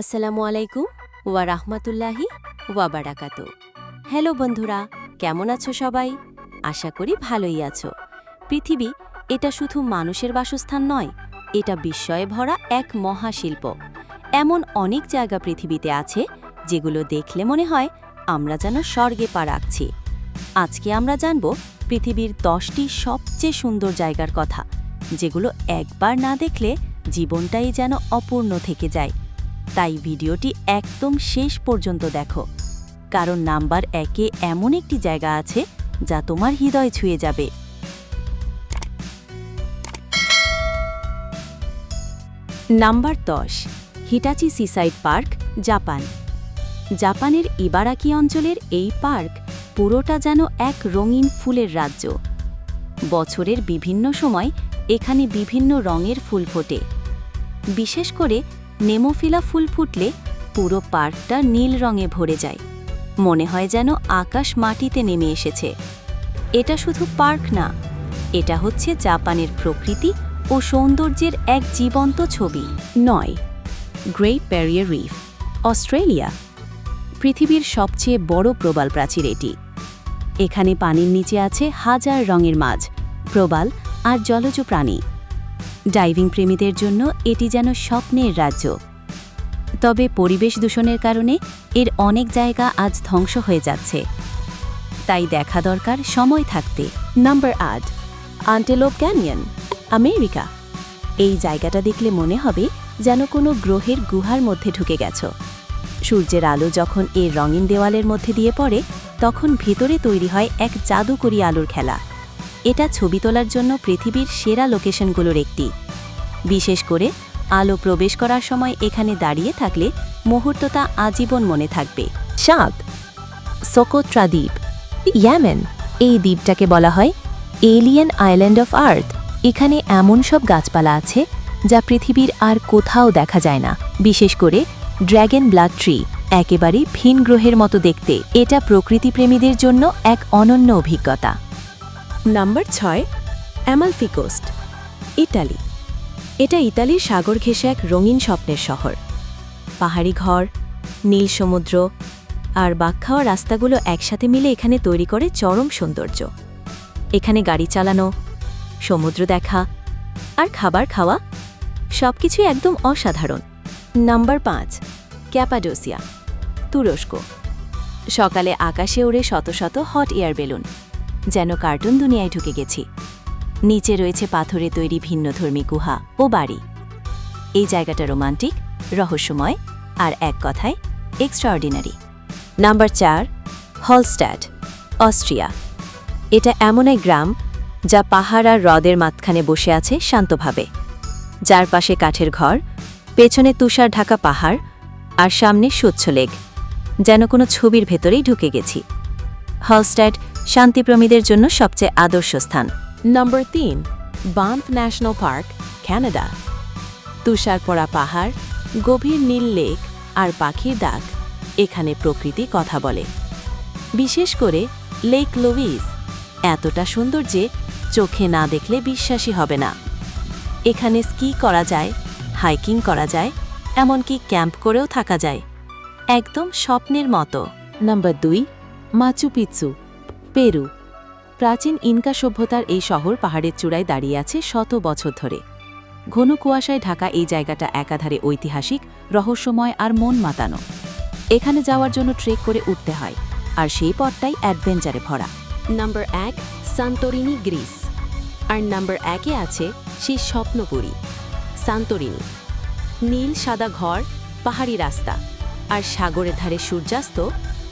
আসসালামু আলাইকুম ওয়া রাহমাতুল্লাহি ওয়া বারাকাতু হ্যালো বন্ধুরা, কেমন আছো সবাই? আশা করি ভালোই আছো। পৃথিবী এটা শুধু মানুষের বাসস্থান নয়, এটা বিস্ময়ে ভরা এক মহাশিল্প। এমন অনেক জায়গা পৃথিবীতে আছে যেগুলো দেখলে মনে হয় আমরা যেন স্বর্গে পা রাখছি। আজকে আমরা জানব পৃথিবীর দশটি সবচেয়ে সুন্দর জায়গার কথা, যেগুলো একবার না দেখলে জীবনটাই যেন অপূর্ণ থেকে যায়। তাই ভিডিওটি একদম শেষ পর্যন্ত দেখো। কারণ নাম্বার একে এমন একটি জায়গা আছে যা তোমার হৃদয় ছুঁয়ে যাবে। নাম্বার দশ, হিটাচি সিসাইড পার্ক, জাপান। জাপানের ইবারাকি অঞ্চলের এই পার্ক পুরোটা যেন এক রঙিন ফুলের রাজ্য। বছরের বিভিন্ন সময় এখানে বিভিন্ন রঙের ফুল ফোটে। বিশেষ করে নেমোফিলা ফুল ফুটলে পুরো পার্কটা নীল রঙে ভরে যায়। মনে হয় যেন আকাশ মাটিতে নেমে এসেছে। এটা শুধু পার্ক না, এটা হচ্ছে জাপানের প্রকৃতি ও সৌন্দর্যের এক জীবন্ত ছবি। নয়, গ্রেট ব্যারিয়ার রিফ, অস্ট্রেলিয়া। পৃথিবীর সবচেয়ে বড় প্রবাল প্রাচীর এটি। এখানে পানির নিচে আছে হাজার রঙের মাছ, প্রবাল আর জলজ প্রাণী। ডাইভিং প্রেমীদের জন্য এটি যেন স্বপ্নের রাজ্য। তবে পরিবেশ দূষণের কারণে এর অনেক জায়গা আজ ধ্বংস হয়ে যাচ্ছে। তাই দেখা দরকার সময় থাকতে। নাম্বার আট, আন্টেলোপ ক্যানিয়ন, আমেরিকা। এই জায়গাটা দেখলে মনে হবে যেন কোনো গ্রহের গুহার মধ্যে ঢুকে গেছ। সূর্যের আলো যখন এর রঙিন দেওয়ালের মধ্যে দিয়ে পড়ে, তখন ভেতরে তৈরি হয় এক জাদুকরি আলোর খেলা। এটা ছবি তোলার জন্য পৃথিবীর সেরা লোকেশনগুলোর একটি। বিশেষ করে আলো প্রবেশ করার সময় এখানে দাঁড়িয়ে থাকলে মুহূর্তটা আজীবন মনে থাকবে। সাত সোকোত্রা দ্বীপ ইয়ামেন, এই দ্বীপটাকে বলা হয়। এলিয়েন আইল্যান্ড অফ আর্থ, এখানে এমন সব গাছপালা আছে যা পৃথিবীর আর কোথাও দেখা যায় না। বিশেষ করে ড্র্যাগন ব্লাড ট্রি, একেবারে ভিন গ্রহের মতো দেখতে। এটা প্রকৃতিপ্রেমীদের জন্য এক অনন্য অভিজ্ঞতা। নাম্বার ছয় অ্যামালফি কোস্ট ইটালি এটা ইতালির সাগর ঘেঁষে এক রঙিন স্বপ্নের শহর। পাহাড়ি ঘর, নীল সমুদ্র আর বাঘখাওয়া রাস্তাগুলো একসাথে মিলে এখানে তৈরি করে চরম সৌন্দর্য। এখানে গাড়ি চালানো, সমুদ্র দেখা আর খাবার খাওয়া সবকিছুই একদম অসাধারণ। নাম্বার পাঁচ ক্যাপাডোসিয়া তুরস্ক। সকালে আকাশে ওড়ে শত শত হট এয়ার বেলুন যেন কার্টুন দুনিয়ায় ঢুকে গেছি। নিচে রয়েছে পাথরে তৈরি ভিন্নধর্মী গুহা ও বাড়ি। এই জায়গাটা রোমান্টিক, রহস্যময় আর এক কথায় এক্সট্রাঅর্ডিনারি নাম্বার চার, হলস্ট্যাড, অস্ট্রিয়া। এটা এমন এক গ্রাম যা পাহাড় আর হ্রদের মাঝখানে বসে আছে শান্তভাবে। যার পাশে কাঠের ঘর, পেছনে তুষার ঢাকা পাহাড় আর সামনে স্বচ্ছ লেক। যেন কোনো ছবির ভেতরেই ঢুকে গেছি। হলস্ট্যাড শান্তিপ্রমীদের জন্য সবচেয়ে আদর্শ স্থান। নম্বর তিন বাম্প ন্যাশনাল পার্ক, ক্যানাডা। তুষার পড়া পাহাড়, গভীর নীল লেক আর পাখির ডাক এখানে প্রকৃতি কথা বলে। বিশেষ করে লেক লুইস, এতটা সুন্দর যে চোখে না দেখলে বিশ্বাসী হবে না। এখানে স্কি করা যায়, হাইকিং করা যায়, এমনকি ক্যাম্প করেও থাকা যায়। একদম স্বপ্নের মতো। নম্বর দুই, মাচু পিচ্চু পেরু। প্রাচীন ইনকা সভ্যতার এই শহর পাহাড়ের চূড়ায় দাঁড়িয়ে আছে শত বছর ধরে। ঘন কুয়াশায় ঢাকা এই জায়গাটা একাধারে ঐতিহাসিক, রহস্যময় আর মন মাতানো। এখানে যাওয়ার জন্য ট্রেক করে উঠতে হয়, আর সেই পথটাই অ্যাডভেঞ্চারে ভরা। নাম্বার এক, সান্তরিনি, গ্রিস। আর নাম্বার একে আছে সেই স্বপ্নপুরী, সান্তরিনি। নীল সাদা ঘর, পাহাড়ি রাস্তা, আর সাগরের ধারে সূর্যাস্ত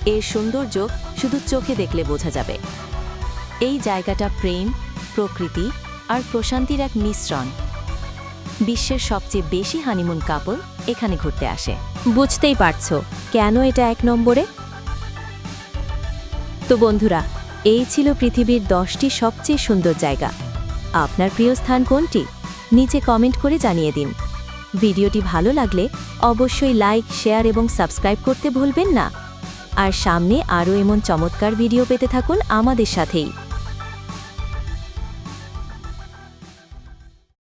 এর সৌন্দর্য শুধু চোখে দেখলে বোঝা যাবে। এই জায়গাটা প্রেম, প্রকৃতি আর প্রশান্তির এক মিশ্রণ। বিশ্বের সবচেয়ে বেশি হানিমুন কাপল এখানে ঘুরতে আসে। বুঝতেই পারছ কেন এটা এক নম্বরে? তো বন্ধুরা, এই ছিল পৃথিবীর দশটি সবচেয়ে সুন্দর জায়গা। আপনার প্রিয় স্থান কোনটি? নিচে কমেন্ট করে জানিয়ে দিন। ভিডিওটি ভালো লাগলে অবশ্যই লাইক শেয়ার এবং সাবস্ক্রাইব করতে ভুলবেন না। আর সামনে আরও এমন চমৎকার ভিডিও পেতে থাকুন আমাদের সাথেই।